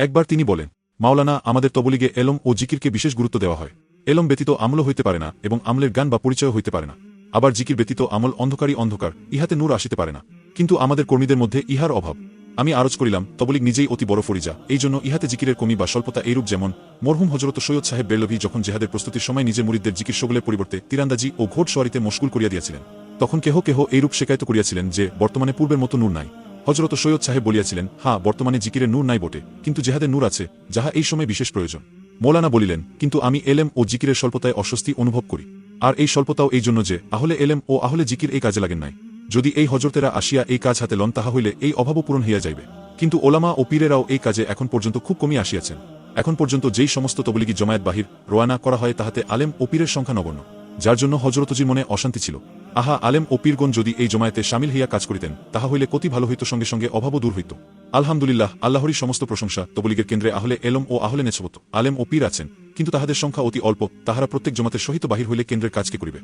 একবার তিনি বলেন, মাওলানা, আমাদের তবলিগে এলম ও জিকিরকে বিশেষ গুরুত্ব দেওয়া হয়। এলম ব্যতীত আমল হইতে পারে না এবং আমলের গান বা পরিচয় হইতে পারে না। আবার জিকির ব্যতীত আমল অন্ধকারই অন্ধকার, ইহাতে নূর আসিতে পারে না। কিন্তু আমাদের কর্মীদের মধ্যে ইহার অভাব। আমি আরজ করিলাম, তবলিগ নিজেই অতি বড় ফরিজা। এই জন্য ইহাতে জিকিরের কমি বা স্বল্পতা এইরূপ যেমন, মরহুম হজরত সৈয়দ সাহেব বেলভি যখন জেহাদের প্রস্তুতির সময় নিজের মুরিদদের জিকির সগলের পরিবর্তে তীরান্দাজি ও ঘোট সোয়ারিতে মশগুল করিয়া দিয়াছিলেন, তখন কেহ কেহ এইরূপ শেখায়িত করিয়াছিলেন যে, বর্তমানে পূর্বের মতো নূর নাই। হজরত সৈয়দ সাহেব বলিয়াছিলেন হ্যাঁ বর্তমানে জিকিরের নূর নাই বটে, কিন্তু জেহাদের নূর আছে, যাহা এই সময় বিশেষ প্রয়োজন। মৌলানা বলিলেন, কিন্তু আমি এলেম ও জিকিরের স্বল্পতায় অস্বস্তি অনুভব করি। আর এই স্বল্পতাও এই জন্য যে, আহলে এলেম ও আহলে জিকির এই কাজে লাগেন নাই। যদি এই হজরতেরা আসিয়া এই কাজ হাতে লন, তাহা হইলে এই অভাবও পূরণ হইয়া যাইবে। কিন্তু ওলামা ও পীরেরাও এই কাজে এখন পর্যন্ত খুব কমিয়ে আসিয়াছেন। এখন পর্যন্ত যেই সমস্ত তবলিগি জমায়েত বাহির রোয়ানা করা হয়, তাহাতে আলেম ও পীরের সংখ্যা নগণ্য। যার জন্য হজরতজির মনে অশান্তি ছিল। আহা, আলেম ও পীরগণ যদি এই জমায়েতে সামিল হইয়া কাজ করিতেন, তাহা হইলে কতি ভালো হইত, সঙ্গে সঙ্গে অভাবও দূর হইত। আলহামদুলিল্লাহ, আল্লাহরই সমস্ত প্রশংসা। তবলিগের কেন্দ্রে আহলে এলম ও আহলে নেছবত আলেম ও পীর আছেন, কিন্তু তাহাদের সংখ্যা অতি অল্প, তাহারা প্রত্যেক জমাতের সহিত বাহির হইলে কেন্দ্রের কাজকে করিবে?